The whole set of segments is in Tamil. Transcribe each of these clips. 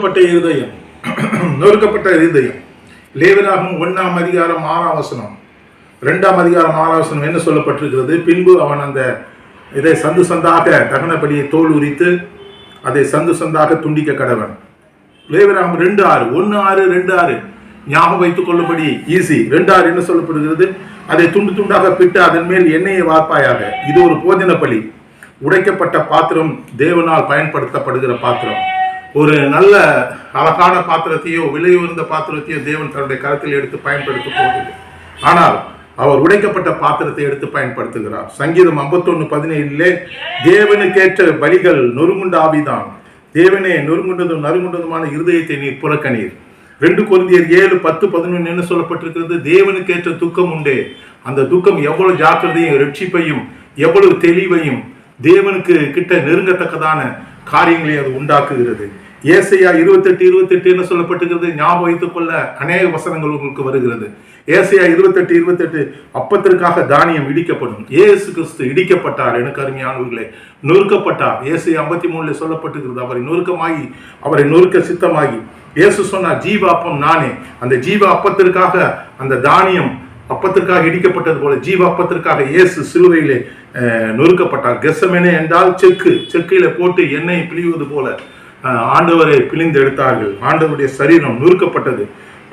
நொறுக்கப்பட்ட இருதயம். நொறுக்கப்பட்ட இருதயம். லேவராகும் ஒன்றாம் அதிகாரம் ஆறாம் வசனம். ரெண்டாம் அதிகாரம் ஆறாம் வசனம் என்ன சொல்லப்பட்டிருக்கிறது? பின்பு அவன் அந்த இதை சந்து சந்தாக தகனப்படியை தோல் உரித்து அதை சந்து சந்தாக துண்டிக்க கடவன். லேவராகும் ரெண்டு ஆறு. ஒன்று ஆறு ரெண்டு ஆறு. ஞாபகம் வைத்துக் கொள்ளும்படி ஈஸி ரெண்டு ஆறு என்ன சொல்லப்படுகிறது? அதை துண்டு துண்டாக பிட்டு அதன் மேல் எண்ணெயை வார்ப்பாயாக. இது ஒரு போஜன பலி உடைக்கப்பட்ட பாத்திரம் தேவனால் பயன்படுத்தப்படுகிற பாத்திரம். ஒரு நல்ல அழகான பாத்திரத்தையோ விலை உயர்ந்த பாத்திரத்தையோ தேவன் தன்னுடைய கருத்தில் எடுத்து பயன்படுத்த போவதில்லை ஆனால் அவர் உடைக்கப்பட்ட பாத்திரத்தை எடுத்து பயன்படுத்துகிறார். சங்கீதம் 51 பதினேழிலே தேவனுக்கேற்ற பலிகள் நொறுங்குண்ட ஆவிதான். தேவனே நொறுங்குண்டதும் நறுங்குண்டதுமான இருதயத்தை நீர் புறக்கணீர். ரெண்டு குழந்தையர் ஏழு பத்து பதினொன்று என்ன சொல்லப்பட்டிருக்கிறது? தேவனுக்கேற்ற துக்கம் உண்டு. அந்த துக்கம் எவ்வளவு ஜாக்கிரதையும் ரட்சிப்பையும் எவ்வளவு தெளிவையும் தேவனுக்கு கிட்ட நெருங்கத்தக்கதான காரியங்களை அது உண்டாக்குகிறது. ஏசையா இருபத்தெட்டு இருபத்தெட்டு என்ன சொல்லப்பட்டிருக்கிறது. ஞாபகம் வைத்துக் கொள்ள அநேக வசனங்கள் உங்களுக்கு வருகிறது. ஏசையா இருபத்தெட்டு இருபத்தெட்டு அப்பத்திற்காக தானியம் இடிக்கப்படும். ஏசு கிறிஸ்து இடிக்கப்பட்டார் எனக்கு அருமையானவர்களே நொறுக்கப்பட்டார். ஏசை ஐம்பத்தி மூணுல சொல்லப்பட்டுகிறது அவரை நொறுக்கமாகி அவரை நொறுக்க சித்தமாகி. இயேசு சொன்னார் ஜீவ அப்பம் நானே. அந்த ஜீவ அப்பத்திற்காக அந்த தானியம் அப்பத்திற்காக இடிக்கப்பட்டது போல ஜீவ அப்பத்திற்காக இயேசு சிலுவையிலே அஹ், நொறுக்கப்பட்டார். கெசமெனே என்றால் செக்கு. செக்கையில போட்டு எண்ணெய் பிழிவது போல. ஆண்டவரை பிழிந்து எடுத்தார்கள் ஆண்டவருடைய சரீரம் நுறுக்கப்பட்டது.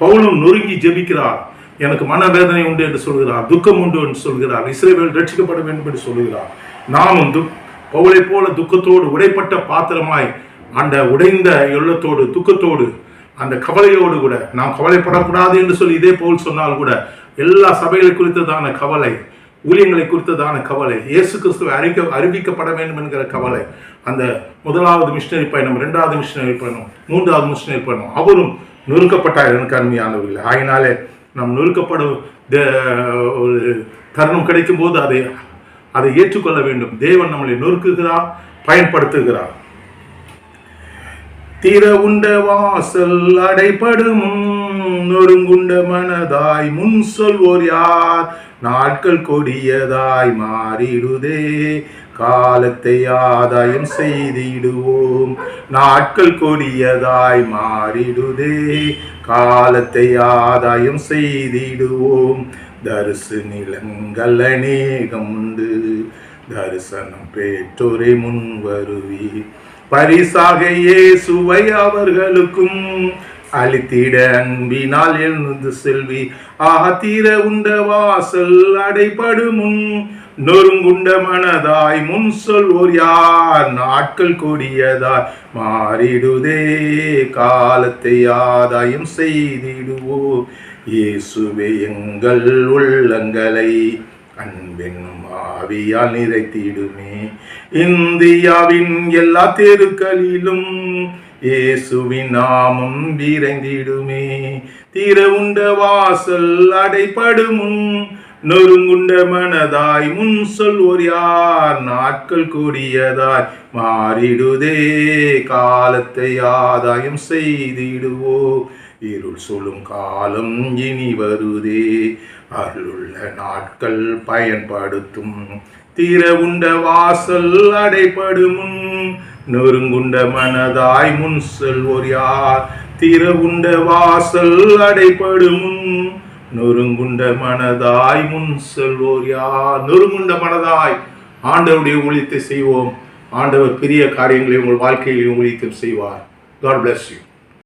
பவுலும் நொறுங்கி ஜெபிக்கிறார். எனக்கு மனவேதனை உண்டு என்று சொல்கிறார். துக்கம் உண்டு என்று சொல்கிறார். இஸ்ரேவேல் ரட்சிக்கப்பட வேண்டும் என்று சொல்கிறார். நாமும் துக் பவுலை போல துக்கத்தோடு உடைப்பட்ட பாத்திரமாய் அந்த உடைந்த எள்ளத்தோடு துக்கத்தோடு அந்த கவலையோடு கூட நாம் கவலைப்படக்கூடாது என்று சொல்லி இதே போல் சொன்னால் கூட எல்லா சபைகளை குறித்ததான கவலை ஊழியங்களை குறித்ததான கவலை. இயேசு கிறிஸ்துவை அறிக்க அறிவிக்கப்பட வேண்டும் என்கிற கவலை. அந்த முதலாவது மிஷினரி பயணம் ரெண்டாவது மிஷினரி பயணம் மூன்றாவது மிஷினரி பயணம் அவரும் நொறுக்கப்பட்டார் எனக்கு அருமையானவர்கள். ஆகினாலே நாம் நொறுக்கப்படும் தே- ஒரு தருணம் கிடைக்கும் போது அதை அதை ஏற்றுக்கொள்ள வேண்டும். தேவன் நம்மளை நொறுக்குகிறார் பயன்படுத்துகிறார். திற உண்ட வாசல் அடைபடும். நொறுங்குண்ட மனதாய் முன் சொல்வோர் யார்? நாட்கள் கொடியதாய் மாறிடுதே. காலத்தை ஆதாயம் செய்திடுவோம். நாட்கள் கொடியதாய் மாறிடுதே. காலத்தை ஆதாயம் செய்திடுவோம். தரிசு நிலங்கள் அநேகம் உண்டு. தரிசனம் பெற்றோரை முன் வருவீர். பரிசாக இயேசுவை அவர்களுக்கும் அளித்திட அன்பினால் எழுந்து செல்வி ஆத்திர உண்ட வாசல் அடைபடுமுன் நொறுங்குண்ட மனதாய் முன் சொல்வோர் யார்? நாட்கள் கொடியதாய் மாறிடுதே காலத்தை ஆதாயம் செய்திடுவோ இயேசுவே எங்கள் உள்ளங்களை அன்பென்னும் ஆவியால் நிறைத்திடுமே. இந்தியாவின் எல்லா தெருக்களிலும் இயேசுவின் நாமம் விரைந்திடுமே தீர உண்ட வாசல் அடைபடுமுன் நொறுங்குண்ட மனதாய் முன் சொல்வோர் யார்? நாட்கள் கூடியதாய் மாறிடுதே காலத்தை ஆதாயம் செய்திடுவோ. இருள் சொல்லும் காலம் இனி வருதே அருளுள்ள நாட்கள் பயன்படுத்தும். தீர உண்ட வாசல் அடைபடும் நொறுங்குண்ட மனதாய் முன் செல்வோர் யார்? தீர உண்ட வாசல் அடைபடும் நொறுங்குண்ட மனதாய் முன் செல்வோர் யார் நொறுங்குண்ட மனதாய். ஆண்டவருடைய ஊழியத்தை செய்வோம். ஆண்டவர் பெரிய காரியங்களை உங்கள் வாழ்க்கையிலும் ஊழியத்தில் செய்வார். God bless you